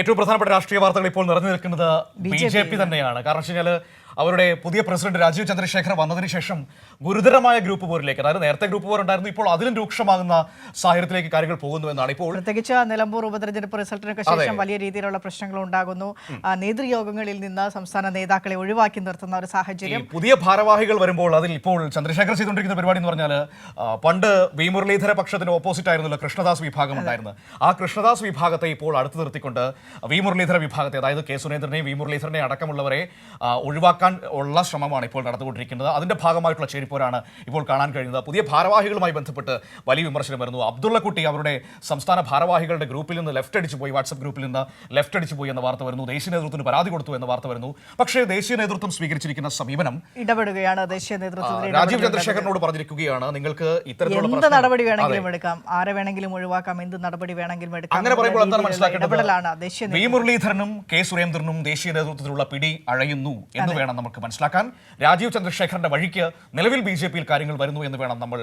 ഏറ്റവും പ്രധാനപ്പെട്ട രാഷ്ട്രീയ വാർത്തകൾ ഇപ്പോൾ നിറഞ്ഞു നിൽക്കുന്നത് ബി ജെ പി തന്നെയാണ്. കാരണം വെച്ച് കഴിഞ്ഞാൽ അവരുടെ പുതിയ പ്രസിഡന്റ് രാജീവ് ചന്ദ്രശേഖർ വന്നതിന് ശേഷം ഗുരുതരമായ ഗ്രൂപ്പ് പോരിലേക്ക് അതായത് നേരത്തെ ഗ്രൂപ്പ് പോർ ഉണ്ടായിരുന്നു ഇപ്പോൾ അതിലും രൂക്ഷമാകുന്ന സാഹചര്യത്തിലേക്ക് കാര്യങ്ങൾ പോകുന്നു എന്നാണ് ഇപ്പോൾ പ്രത്യേകിച്ച് നിലമ്പൂർ ഉപതെരഞ്ഞെടുപ്പ് റിസൾട്ടിനൊക്കെ ശേഷം വലിയ രീതിയിലുള്ള പ്രശ്നങ്ങൾ ഉണ്ടാകുന്നു. നേതൃയോഗങ്ങളിൽ നിന്ന് സംസ്ഥാന നേതാക്കളെ ഒഴിവാക്കി നിർത്തുന്ന ഒരു സാഹചര്യം. പുതിയ ഭാരവാഹികൾ വരുമ്പോൾ അതിൽ ഇപ്പോൾ ചന്ദ്രശേഖർ ചെയ്തുകൊണ്ടിരിക്കുന്ന പരിപാടി എന്ന് പറഞ്ഞാൽ പണ്ട് വി മുരളീധര പക്ഷത്തിന് ഓപ്പോസിറ്റ് ആയിരുന്നല്ലോ കൃഷ്ണദാസ് വിഭാഗം ഉണ്ടായിരുന്നത്. ആ കൃഷ്ണദാസ് വിഭാഗത്തെ ഇപ്പോൾ അടുത്ത് നിർത്തിക്കൊണ്ട് വി മുരളീധര വിഭാഗത്തെ അതായത് കെ സുരേന്ദ്രനെയും വി മുരളീധരനെയും അടക്കമുള്ളവരെ ആ, ഒഴിവാക്കാൻ ഉള്ള ശ്രമമാണ് ഇപ്പോൾ നടന്നുകൊണ്ടിരിക്കുന്നത്. അതിന്റെ ഭാഗമായിട്ടുള്ള ചേരിപ്പോരാണ് ഇപ്പോൾ കാണാൻ കഴിയുന്നത്. പുതിയ ഭാരവാഹികളുമായി ബന്ധപ്പെട്ട് വലിയ വിമർശനം വരുന്നു. അബ്ദുള്ളക്കുട്ടി അവരുടെ സംസ്ഥാന ഭാരവാഹികളുടെ ഗ്രൂപ്പിൽ നിന്ന് ലെഫ്റ്റ് അടിച്ചു പോയി. വാട്സപ്പ് ഗ്രൂപ്പിൽ നിന്ന് ലെഫ്റ്റ് അടിച്ചു പോയി എന്ന വാർത്ത വരുന്നു. ദേശീയ നേതൃത്വത്തിന് പരാതി കൊടുത്തു എന്ന വാർത്ത വരുന്നു. പക്ഷേ ദേശീയ നേതൃത്വം സ്വീകരിച്ചിരിക്കുന്ന സമീപനം ഇടപെടുകയാണ്. ദേശീയ നേതൃത്വം രാജീവ് ചന്ദ്രശേഖരനോട് പറഞ്ഞിരിക്കുകയാണ്. നിങ്ങൾക്ക് ഇത്തരത്തിലുള്ള നടപടി. വേണമെങ്കിലും എടുക്കാം. ആരെ വേണമെങ്കിലും ഒഴിവാക്കാം. എന്ത് നടപടി വേണമെങ്കിലും എടുക്കാം. അങ്ങനെ പറയുമ്പോൾ എന്താണ് മനസ്സിലാക്കേണ്ടത്? വി മുരളീധരനും കെ സുരേന്ദ്രനും ദേശീയ നേതൃത്വത്തിലുള്ള പിടി അഴയുന്നു എന്ന് വേണം നമുക്ക് മനസ്സിലാക്കാൻ. രാജീവ് ചന്ദ്രശേഖരന്റെ വഴിക്ക് നിലവിൽ ബി ജെ പിയിൽ കാര്യങ്ങൾ വരുന്നു എന്ന് വേണം നമ്മൾ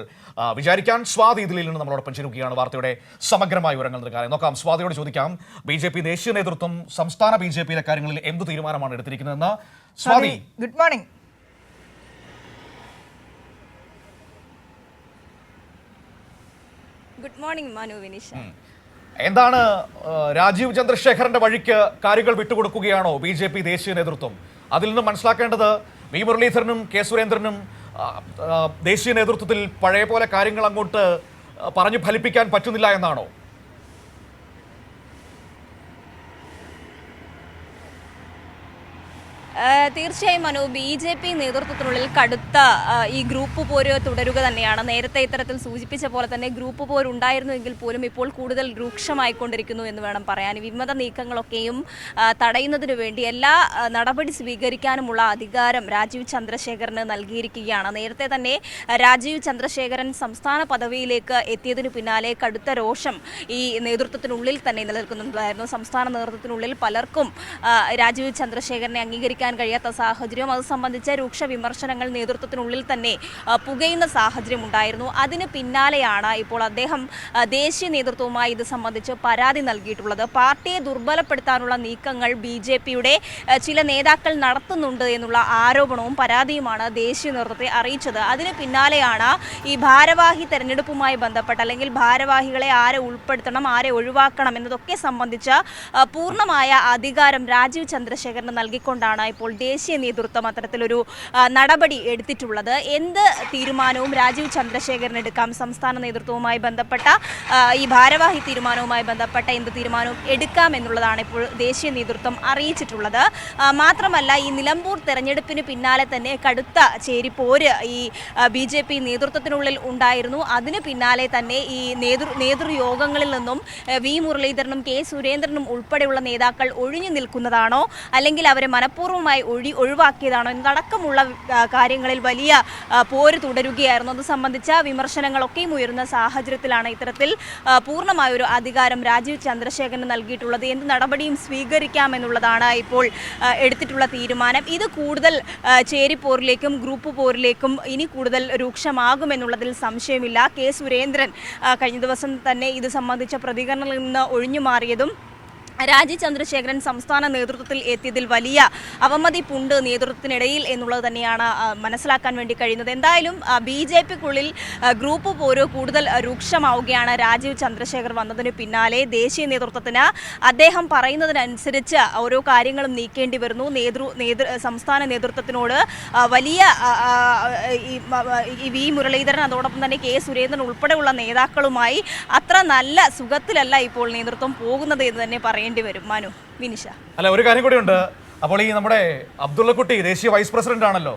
വിചാരിക്കാൻ. സ്വാതി ഇതിൽ നിന്ന് നമ്മളോടൊപ്പം ചേരുകയാണ് വാർത്തയുടെ സമഗ്രമായ വിവരങ്ങൾ നൽകാൻ. നോക്കാം സ്വാതിയോട് ചോദിക്കാം. ബി ജെ പി ദേശീയ നേതൃത്വം സംസ്ഥാന ബി ജെ പിയിലെ കാര്യങ്ങളിൽ എന്ത് തീരുമാനമാണ് എടുത്തിരിക്കുന്നതെന്ന്? Swathi. Good morning. Good morning Manu Vineesh. എന്താണ് രാജീവ് ചന്ദ്രശേഖരന്റെ വഴിക്ക് കാര്യങ്ങൾ വിട്ടുകൊടുക്കുകയാണോ ബി ജെ പി ദേശീയ നേതൃത്വം? അതിൽ നിന്ന് മനസ്സിലാക്കേണ്ടത് വി മുരളീധരനും കെ സുരേന്ദ്രനും ദേശീയ നേതൃത്വത്തിൽ പഴയ പോലെ കാര്യങ്ങൾ അങ്ങോട്ട് പറഞ്ഞു ഫലിപ്പിക്കാൻ പറ്റുന്നില്ല എന്നാണോ? തീർച്ചയായും മനു ബി ജെ പി നേതൃത്വത്തിനുള്ളിൽ കടുത്ത ഈ ഗ്രൂപ്പ് പോര് തുടരുക തന്നെയാണ്. നേരത്തെ ഇത്തരത്തിൽ സൂചിപ്പിച്ച പോലെ തന്നെ ഗ്രൂപ്പ് പോര് ഉണ്ടായിരുന്നുവെങ്കിൽ പോലും ഇപ്പോൾ കൂടുതൽ രൂക്ഷമായിക്കൊണ്ടിരിക്കുന്നു എന്ന് വേണം പറയാൻ. വിമത നീക്കങ്ങളൊക്കെയും തടയുന്നതിനു വേണ്ടി എല്ലാ നടപടി സ്വീകരിക്കാനുമുള്ള അധികാരം രാജീവ് ചന്ദ്രശേഖരന് നൽകിയിരിക്കുകയാണ്. നേരത്തെ തന്നെ രാജീവ് ചന്ദ്രശേഖരൻ സംസ്ഥാന പദവിയിലേക്ക് എത്തിയതിനു പിന്നാലെ കടുത്ത രോഷം ഈ നേതൃത്വത്തിനുള്ളിൽ തന്നെ നിലനിൽക്കുന്നുണ്ടായിരുന്നു. സംസ്ഥാന നേതൃത്വത്തിനുള്ളിൽ പലർക്കും രാജീവ് ചന്ദ്രശേഖരനെ അംഗീകരിക്കാൻ കഴിയാത്ത സാഹചര്യം അത് സംബന്ധിച്ച രൂക്ഷ വിമർശനങ്ങൾ നേതൃത്വത്തിനുള്ളിൽ തന്നെ പുകയുന്ന സാഹചര്യം ഉണ്ടായിരുന്നു. അതിന് പിന്നാലെയാണ് ഇപ്പോൾ അദ്ദേഹം ദേശീയ നേതൃത്വവുമായി ഇത് സംബന്ധിച്ച് പരാതി നൽകിയിട്ടുള്ളത്. പാർട്ടിയെ ദുർബലപ്പെടുത്താനുള്ള നീക്കങ്ങൾ ബി ജെ പിയുടെ ചില നേതാക്കൾ നടത്തുന്നുണ്ട് എന്നുള്ള ആരോപണവും പരാതിയുമാണ് ദേശീയ നേതൃത്വത്തെ അറിയിച്ചത്. അതിന് പിന്നാലെയാണ് ഈ ഭാരവാഹി തെരഞ്ഞെടുപ്പുമായി ബന്ധപ്പെട്ട് അല്ലെങ്കിൽ ഭാരവാഹികളെ ആരെ ഉൾപ്പെടുത്തണം ആരെ ഒഴിവാക്കണം എന്നതൊക്കെ സംബന്ധിച്ച് പൂർണമായ അധികാരം രാജീവ് ചന്ദ്രശേഖരന് നൽകിക്കൊണ്ടാണ് ഇപ്പോൾ ദേശീയ നേതൃത്വം അത്തരത്തിലൊരു നടപടി എടുത്തിട്ടുള്ളത്. എന്ത് തീരുമാനവും രാജീവ് ചന്ദ്രശേഖരൻ എടുക്കാം സംസ്ഥാന നേതൃത്വവുമായി ബന്ധപ്പെട്ട ഈ ഭാരവാഹി തീരുമാനവുമായി ബന്ധപ്പെട്ട എന്ത് തീരുമാനവും എടുക്കാം എന്നുള്ളതാണ് ഇപ്പോൾ ദേശീയ നേതൃത്വം അറിയിച്ചിട്ടുള്ളത്. മാത്രമല്ല ഈ നിലമ്പൂർ തെരഞ്ഞെടുപ്പിന് പിന്നാലെ തന്നെ കടുത്ത ചേരിപ്പോര് ഈ ബി ജെ പി നേതൃത്വത്തിനുള്ളിൽ ഉണ്ടായിരുന്നു. അതിന് പിന്നാലെ തന്നെ ഈ നേതൃ നേതൃയോഗങ്ങളിൽ നിന്നും വി മുരളീധരനും കെ സുരേന്ദ്രനും ഉൾപ്പെടെയുള്ള നേതാക്കൾ ഒഴിഞ്ഞു നിൽക്കുന്നതാണോ? അല്ലെങ്കിൽ അവരെ മനഃപൂർവമായി ഒഴി ഒഴിവാക്കിയതാണോ? എന്നതടക്കമുള്ള കാര്യങ്ങളിൽ വലിയ പോര് തുടരുകയായിരുന്നു. അത് സംബന്ധിച്ച വിമർശനങ്ങളൊക്കെയും ഉയരുന്ന സാഹചര്യത്തിലാണ് ഇത്തരത്തിൽ പൂർണമായ ഒരു അധികാരം രാജീവ് ചന്ദ്രശേഖരന് നൽകിയിട്ടുള്ളത്. എന്ത് നടപടിയും സ്വീകരിക്കാമെന്നുള്ളതാണ് ഇപ്പോൾ എടുത്തിട്ടുള്ള തീരുമാനം. ഇത് കൂടുതൽ ചേരി ചേരിപ്പോരിലേക്കും ഗ്രൂപ്പ് പോരിലേക്കും ഇനി കൂടുതൽ രൂക്ഷമാകുമെന്നുള്ളതിൽ സംശയമില്ല. കെ. സുരേന്ദ്രൻ കഴിഞ്ഞ ദിവസം തന്നെ ഇത് സംബന്ധിച്ച പ്രതികരണങ്ങളിൽ നിന്ന് ഒഴിഞ്ഞു മാറിയതും രാജീവ് ചന്ദ്രശേഖരൻ സംസ്ഥാന നേതൃത്വത്തിൽ എത്തിയതിൽ വലിയ അവമതിപ്പുണ്ട് നേതൃത്വത്തിനിടയിൽ എന്നുള്ളത് തന്നെയാണ് മനസ്സിലാക്കാൻ വേണ്ടി കഴിയുന്നത്. എന്തായാലും ബി ജെ പിക്കുള്ളിൽ ഗ്രൂപ്പ് പോരോ കൂടുതൽ രൂക്ഷമാവുകയാണ്. രാജീവ് ചന്ദ്രശേഖർ വന്നതിന് പിന്നാലെ ദേശീയ നേതൃത്വത്തിന് അദ്ദേഹം പറയുന്നതിനനുസരിച്ച് ഓരോ കാര്യങ്ങളും നീക്കേണ്ടി വരുന്നു. നേതൃ നേതൃ സംസ്ഥാന നേതൃത്വത്തിനോട് വലിയ ഈ വി മുരളീധരൻ അതോടൊപ്പം തന്നെ കെ സുരേന്ദ്രൻ ഉൾപ്പെടെയുള്ള നേതാക്കളുമായി അത്ര നല്ല സുഖത്തിലല്ല ഇപ്പോൾ നേതൃത്വം പോകുന്നത് എന്ന് തന്നെ പറയേണ്ടി വരും. മനു വിനിഷ. അല്ല ഒരു കാര്യം കൂടി ഉണ്ട് അപ്പോൾ ഈ നമ്മുടെ അബ്ദുള്ളക്കുട്ടി ദേശീയ വൈസ് പ്രസിഡന്റ് ആണല്ലോ.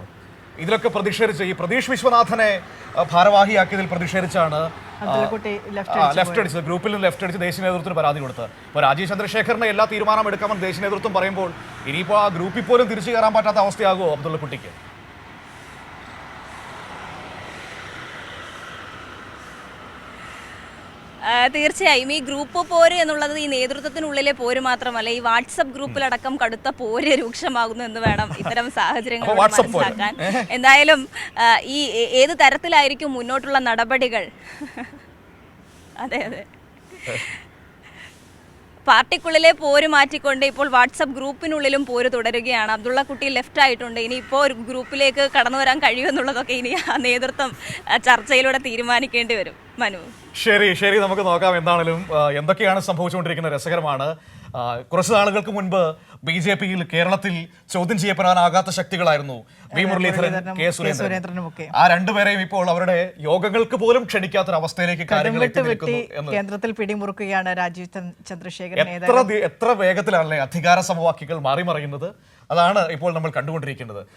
ഇതിലൊക്കെ പ്രതിഷേധിച്ച് ഈ പ്രതീഷ് വിശ്വനാഥനെ ഭാരവാഹിയാക്കിയതിൽ പ്രതിഷേധിച്ചാണ് ലെഫ്റ്റ് അടിച്ചത് അടിച്ച് ഗ്രൂപ്പിൽ നിന്ന് ലെഫ്റ്റ് അടിച്ച് ദേശീയ നേതൃത്വത്തിന് പരാതി കൊടുത്ത്. അപ്പോൾ രാജീവ് ചന്ദ്രശേഖറിന് എല്ലാ തീരുമാനം എടുക്കാമെന്ന് ദേശീയ നേതൃത്വം പറയുമ്പോൾ ഇനിയിപ്പോൾ ആ ഗ്രൂപ്പിൽ പോലും തിരിച്ചു കയറാൻ പറ്റാത്ത അവസ്ഥയാകുമോ അബ്ദുള്ളക്കുട്ടിക്ക്? തീർച്ചയായും ഈ ഗ്രൂപ്പ് പോര് എന്നുള്ളത് ഈ നേതൃത്വത്തിനുള്ളിലെ പോര് മാത്രമല്ല ഈ വാട്സപ്പ് ഗ്രൂപ്പിലടക്കം കടുത്ത പോര് രൂക്ഷമാകുന്നു എന്ന് വേണം ഇത്തരം സാഹചര്യങ്ങൾ. മനസ്സിലാക്കാൻ. എന്തായാലും ഈ ഏത് തരത്തിലായിരിക്കും മുന്നോട്ടുള്ള നടപടികൾ? അതെ അതെ. പാർട്ടിക്കുള്ളിലെ പോര് മാറ്റിക്കൊണ്ട് ഇപ്പോൾ വാട്സപ്പ് ഗ്രൂപ്പിനുള്ളിലും പോര് തുടരുകയാണ്. അബ്ദുള്ള കുട്ടി ലെഫ്റ്റ് ആയിട്ടുണ്ട്. ഇനി ഇപ്പോൾ ഒരു ഗ്രൂപ്പിലേക്ക് കടന്നു വരാൻ കഴിയുമെന്നുള്ളതൊക്കെ ഇനി ആ നേതൃത്വം ചർച്ചയിലൂടെ തീരുമാനിക്കേണ്ടി വരും. മനു. ശരി ശരി നമുക്ക് നോക്കാം എന്താണെങ്കിലും എന്തൊക്കെയാണ് സംഭവിച്ചുകൊണ്ടിരിക്കുന്നത് രസകരമാണ്. കുറച്ച് നാളുകൾക്ക് മുൻപ് ബി ജെ പിയിൽ കേരളത്തിൽ ചോദ്യം ചെയ്യപ്പെടാനാകാത്ത ശക്തികളായിരുന്നു വി മുരളീധരൻ കെ സുരേന്ദ്രൻ. സുരേന്ദ്രനും ഒക്കെ. ആ രണ്ടുപേരെയും ഇപ്പോൾ അവരുടെ യോഗങ്ങൾക്ക് പോലും ക്ഷണിക്കാത്തൊരവസ്ഥയിലേക്ക് എന്ന്. കേന്ദ്രത്തിൽ പിടിമുറുക്കുകയാണ് രാജീവ് ചന്ദ്- ചന്ദ്രശേഖരൻ എത്ര എത്ര വേഗത്തിലാണല്ലേ അധികാര സമവാക്യങ്ങൾ മാറി മറിയുന്നത് അതാണ് ഇപ്പോൾ നമ്മൾ കണ്ടുകൊണ്ടിരിക്കുന്നത്.